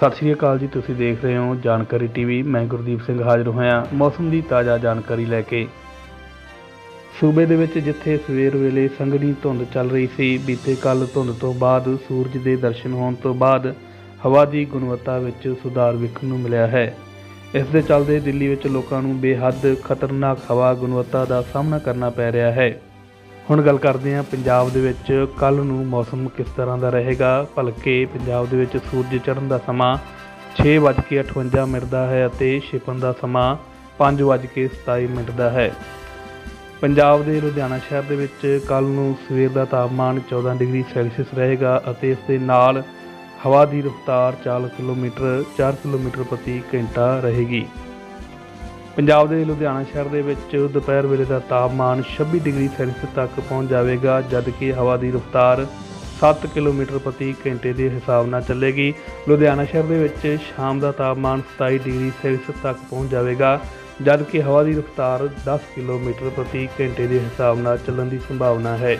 ਸਤਿ ਸ਼੍ਰੀ ਅਕਾਲ ਜੀ, ਤੁਸੀਂ ਦੇਖ ਰਹੇ ਹੋ ਜਾਣਕਾਰੀ ਟੀਵੀ। ਮੈਂ ਗੁਰਦੀਪ ਸਿੰਘ ਹਾਜ਼ਰ ਹੋਇਆ, ਮੌਸਮ ਦੀ ਤਾਜ਼ਾ ਜਾਣਕਾਰੀ ਲੈ ਕੇ। ਸੂਬੇ ਦੇ ਵਿੱਚ ਜਿੱਥੇ ਸਵੇਰ ਵੇਲੇ ਸੰਘਣੀ ਧੁੰਦ ਚੱਲ ਰਹੀ ਸੀ, ਬੀਤੇ ਕੱਲ ਧੁੰਦ ਤੋਂ ਬਾਅਦ ਸੂਰਜ ਦੇ ਦਰਸ਼ਨ ਹੋਣ ਤੋਂ ਬਾਅਦ ਹਵਾ ਦੀ ਗੁਣਵੱਤਾ ਵਿੱਚ ਸੁਧਾਰ ਵੇਖਣ ਨੂੰ ਮਿਲਿਆ ਹੈ। ਇਸ ਦੇ ਚੱਲਦੇ ਦਿੱਲੀ ਵਿੱਚ ਲੋਕਾਂ ਨੂੰ ਬੇਹੱਦ ਖਤਰਨਾਕ ਹਵਾ ਗੁਣਵੱਤਾ ਦਾ ਸਾਹਮਣਾ ਕਰਨਾ ਪੈ ਰਿਹਾ ਹੈ। ਹੁਣ ਗੱਲ ਕਰਦੇ ਹਾਂ ਪੰਜਾਬ ਦੇ ਵਿੱਚ ਕੱਲ ਨੂੰ ਮੌਸਮ ਕਿਸ ਤਰ੍ਹਾਂ ਦਾ ਰਹੇਗਾ? ਭਲਕੇ ਪੰਜਾਬ ਦੇ ਵਿੱਚ ਸੂਰਜ ਚੜ੍ਹਨ ਦਾ ਸਮਾਂ 6:58 ਮਿੰਟ ਦਾ ਹੈ ਅਤੇ ਛਿਪਣ ਦਾ ਸਮਾਂ 5:27 ਮਿੰਟ ਦਾ ਹੈ। ਪੰਜਾਬ ਦੇ ਲੁਧਿਆਣਾ ਸ਼ਹਿਰ ਦੇ ਵਿੱਚ ਕੱਲ ਨੂੰ ਸਵੇਰ ਦਾ ਤਾਪਮਾਨ 14 ਡਿਗਰੀ ਸੈਲਸੀਅਸ ਰਹੇਗਾ ਅਤੇ ਇਸ ਦੇ ਨਾਲ ਹਵਾ ਦੀ ਰਫ਼ਤਾਰ 40 ਕਿਲੋਮੀਟਰ 4 ਕਿਲੋਮੀਟਰ ਪ੍ਰਤੀ ਘੰਟਾ ਰਹੇਗੀ। ਪੰਜਾਬ ਦੇ ਲੁਧਿਆਣਾ ਸ਼ਹਿਰ ਦੇ ਵਿੱਚ ਦੁਪਹਿਰ ਵੇਲੇ ਦਾ ਤਾਪਮਾਨ 26 ਡਿਗਰੀ ਸੈਲਸੀਅਸ ਤੱਕ ਪਹੁੰਚ ਜਾਵੇਗਾ ਜਦਕਿ ਹਵਾ ਦੀ ਰਫ਼ਤਾਰ 7 ਕਿਲੋਮੀਟਰ ਪ੍ਰਤੀ ਘੰਟੇ ਦੇ ਹਿਸਾਬ ਨਾਲ ਚੱਲੇਗੀ। ਲੁਧਿਆਣਾ ਸ਼ਹਿਰ ਦੇ ਵਿੱਚ ਸ਼ਾਮ ਦਾ ਤਾਪਮਾਨ 27 ਡਿਗਰੀ ਸੈਲਸੀਅਸ ਤੱਕ ਪਹੁੰਚ ਜਾਵੇਗਾ ਜਦਕਿ ਹਵਾ ਦੀ ਰਫ਼ਤਾਰ 10 ਕਿਲੋਮੀਟਰ ਪ੍ਰਤੀ ਘੰਟੇ ਦੇ ਹਿਸਾਬ ਨਾਲ ਚੱਲਣ ਦੀ ਸੰਭਾਵਨਾ ਹੈ।